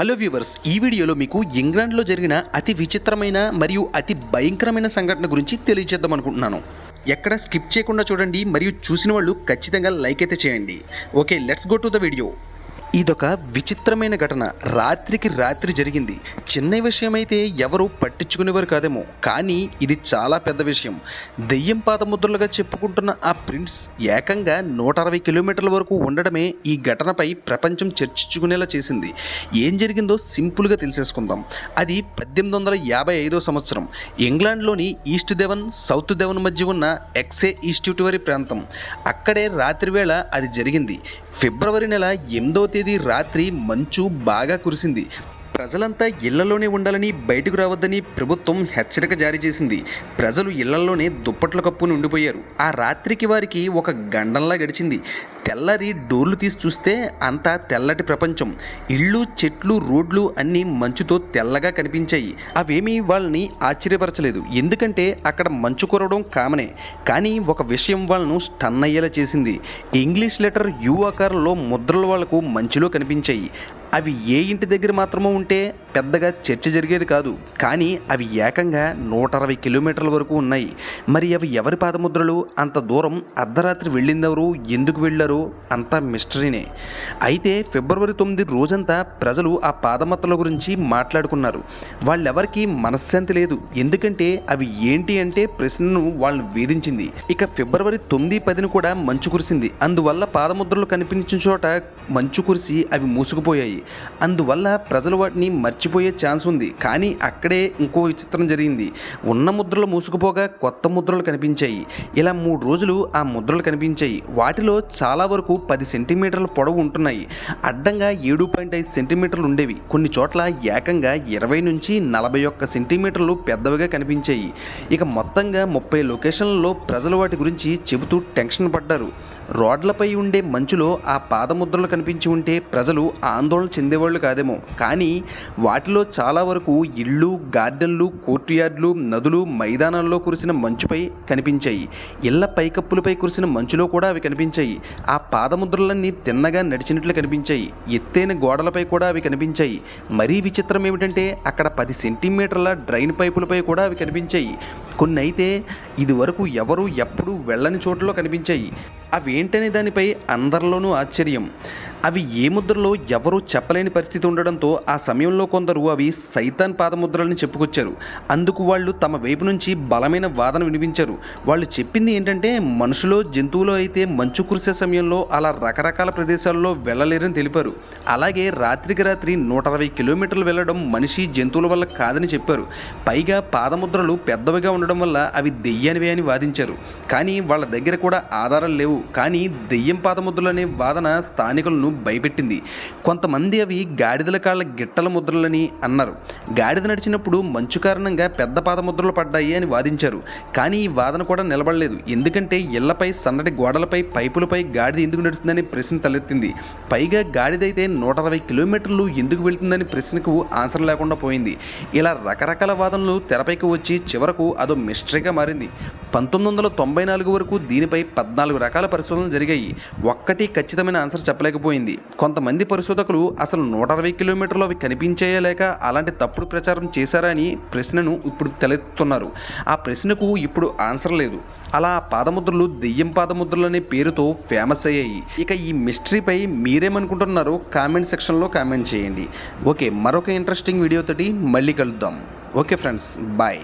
Hello viewers ఈ వీడియోలో మీకు ఇంగ్లాండ్లో జరిగిన అతి విచిత్రమైన మరియు అతి భయంకరమైన సంఘటన గురించి తెలియజేద్దాం అనుకుంటున్నాను. ఎక్కడ స్కిప్ చేయకుండా చూడండి మరియు చూసిన వాళ్ళు ఖచ్చితంగా లైక్ అయితే చేయండి. Okay let's go to the video ఇదొక విచిత్రమైన ఘటన. రాత్రికి రాత్రి జరిగింది. చిన్న విషయమైతే ఎవరు పట్టించుకునేవారు కాదేమో. కానీ ఇది చాలా పెద్ద విషయం. దెయ్యం పాదముద్రలుగా చెప్పుకుంటున్న ఆ ప్రిన్స్ ఏకంగా నూట అరవై కిలోమీటర్ల వరకు ఉండడమే ఈ ఘటనపై ప్రపంచం చర్చించుకునేలా చేసింది. ఏం జరిగిందో సింపుల్గా తెలిసేసుకుందాం. అది పద్దెనిమిది వందల యాభై ఐదో సంవత్సరం. ఇంగ్లాండ్లోని ఈస్ట్ దెవన్ సౌత్ దెవన్ మధ్య ఉన్న ఎక్సే ఇన్స్టిట్యూటరీ ప్రాంతం. అక్కడే రాత్రివేళ అది జరిగింది. ఫిబ్రవరి నెల ఎనిమిదో తేదీ రాత్రి మంచు బాగా కురిసింది. ప్రజలంతా ఇళ్ళలోనే ఉండాలని బయటకు రావద్దని ప్రభుత్వం హెచ్చరిక జారీ చేసింది. ప్రజలు ఇళ్ళలోనే దుప్పట్లు కప్పుని ఉండిపోయారు ఆ రాత్రికి వారికి ఒక గండంలా గడిచింది. తెల్లరి డోర్లు తీసి చూస్తే అంతా తెల్లటి ప్రపంచం. ఇళ్ళు చెట్లు రోడ్లు అన్నీ మంచుతో తెల్లగా కనిపించాయి. అవేమీ వాళ్ళని ఆశ్చర్యపరచలేదు. ఎందుకంటే అక్కడ మంచు కురవడం కామనే. కానీ ఒక విషయం వాళ్ళను స్టన్ అయ్యేలా చేసింది. ఇంగ్లీష్ లెటర్ యు ఆకారంలో ముద్రలు వాళ్ళకు మంచులో కనిపించాయి. అవి ఏ ఇంటి దగ్గర మాత్రమో ఉంటే పెద్దగా చర్చ జరిగేది కాదు. కానీ అవి ఏకంగా నూట అరవై కిలోమీటర్ల వరకు ఉన్నాయి. మరి అవి ఎవరి పాదముద్రలు? అంత దూరం అర్ధరాత్రి వెళ్ళిందెవరు? ఎందుకు వెళ్ళారు? అంతా మిస్టరీనే. అయితే ఫిబ్రవరి తొమ్మిది రోజంతా ప్రజలు ఆ పాదముద్రల గురించి మాట్లాడుకున్నారు. వాళ్ళెవరికి మనశ్శాంతి లేదు. ఎందుకంటే అవి ఏంటి అంటే ప్రశ్నను వాళ్ళని వేధించింది. ఇక ఫిబ్రవరి తొమ్మిది పదిని కూడా మంచు కురిసింది. అందువల్ల పాదముద్రలు కనిపించిన చోట మంచు కురిసి అవి మూసుకుపోయాయి. అందువల్ల ప్రజలు వాటిని మర్చిపోయే ఛాన్స్ ఉంది. కానీ అక్కడే ఇంకో విచిత్రం జరిగింది. ఉన్న ముద్రలు మూసుకుపోగా కొత్త ముద్రలు కనిపించాయి. ఇలా మూడు రోజులు ఆ ముద్రలు కనిపించాయి. వాటిలో చాలా వరకు పది సెంటీమీటర్ల పొడవు ఉంటున్నాయి. అడ్డంగా ఏడు పాయింట్ ఐదు సెంటీమీటర్లు ఉండేవి. కొన్ని చోట్ల ఏకంగా ఇరవై నుంచి నలభై ఒక్క సెంటీమీటర్లు పెద్దవిగా కనిపించాయి. ఇక మొత్తంగా ముప్పై లొకేషన్లలో ప్రజలు వాటి గురించి చెబుతూ టెన్షన్ పడ్డారు. రోడ్లపై ఉండే మంచులో ఆ పాదముద్రలు కనిపించి ఉంటే ప్రజలు ఆందోళన చెందేవాళ్ళు కాదేమో. కానీ వాటిలో చాలా వరకు ఇళ్ళు గార్డెన్లు కోర్టు యార్డ్లు నదులు మైదానాల్లో కురిసిన మంచుపై కనిపించాయి. ఇళ్ళ పైకప్పులపై కురిసిన మంచులో కూడా అవి కనిపించాయి. ఆ పాదముద్రలన్నీ తిన్నగా నడిచినట్లు కనిపించాయి. ఎత్తైన గోడలపై కూడా అవి కనిపించాయి. మరీ విచిత్రం ఏమిటంటే అక్కడ పది సెంటీమీటర్ల డ్రైన్ పైపులపై కూడా అవి కనిపించాయి. కొన్ని అయితే ఇదివరకు ఎవరు ఎప్పుడూ వెళ్ళని చోట్లలో కనిపించాయి. అవేంటనే దానిపై అందరిలోనూ ఆశ్చర్యం. అవి ఏ ముద్రలో ఎవరూ చెప్పలేని పరిస్థితి ఉండడంతో ఆ సమయంలో కొందరు అవి సైతాన్ పాదముద్రలని చెప్పుకొచ్చారు. అందుకు వాళ్ళు తమ వైపు నుంచి బలమైన వాదన వినిపించారు. వాళ్ళు చెప్పింది ఏంటంటే మనుషులో జంతువులో అయితే మంచు కురిసే సమయంలో అలా రకరకాల ప్రదేశాల్లో వెళ్ళలేరని తెలిపారు. అలాగే రాత్రికి రాత్రి నూట అరవై కిలోమీటర్లు వెళ్ళడం మనిషి జంతువుల వల్ల కాదని చెప్పారు. పైగా పాదముద్రలు పెద్దవిగా ఉండడం వల్ల అవి దెయ్యానివే అని వాదించారు. కానీ వాళ్ళ దగ్గర కూడా ఆధారాలు లేవు. కానీ దెయ్యం పాదముద్రలు అనే వాదన స్థానికులను భయపెట్టింది. కొంతమంది అవి గాడిదల కాళ్ళ గిట్టల ముద్రలని అన్నారు. గాడిద నడిచినప్పుడు మంచు కారణంగా పెద్ద పాద ముద్రలు పడ్డాయి అని వాదించారు. కానీ ఈ వాదన కూడా నిలబడలేదు. ఎందుకంటే ఇళ్ళపై సన్నటి గోడలపై పైపులపై గాడిద ఎందుకు నడుస్తుందని ప్రశ్న తలెత్తింది. పైగా గాడిదైతే నూట అరవై కిలోమీటర్లు ఎందుకు వెళ్తుందని ప్రశ్నకు ఆన్సర్ లేకుండా పోయింది. ఇలా రకరకాల వాదనలు తెరపైకి వచ్చి చివరకు అదో మిస్టరీగా మారింది. పంతొమ్మిది వందల తొంభై నాలుగు వరకు దీనిపై పద్నాలుగు రకాల పరిశోధనలు జరిగాయి. ఒక్కటి ఖచ్చితమైన ఆన్సర్ చెప్పలేకపోయింది. కొంతమంది పరిశోధకులు అసలు నూట అరవై కిలోమీటర్లు అవి కనిపించాయా లేక అలాంటి తప్పుడు ప్రచారం చేశారా అని ప్రశ్నను ఇప్పుడు తలెత్తుతున్నారు. ఆ ప్రశ్నకు ఇప్పుడు ఆన్సర్ లేదు. అలా ఆ పాదముద్రలు దెయ్యం పాదముద్రలు అనే పేరుతో ఫేమస్ అయ్యాయి. ఇక ఈ మిస్టరీపై మీరేమనుకుంటున్నారో కామెంట్ సెక్షన్లో కామెంట్ చేయండి. ఓకే మరొక ఇంట్రెస్టింగ్ వీడియోతోటి మళ్ళీ కలుద్దాం. Okay friends bye.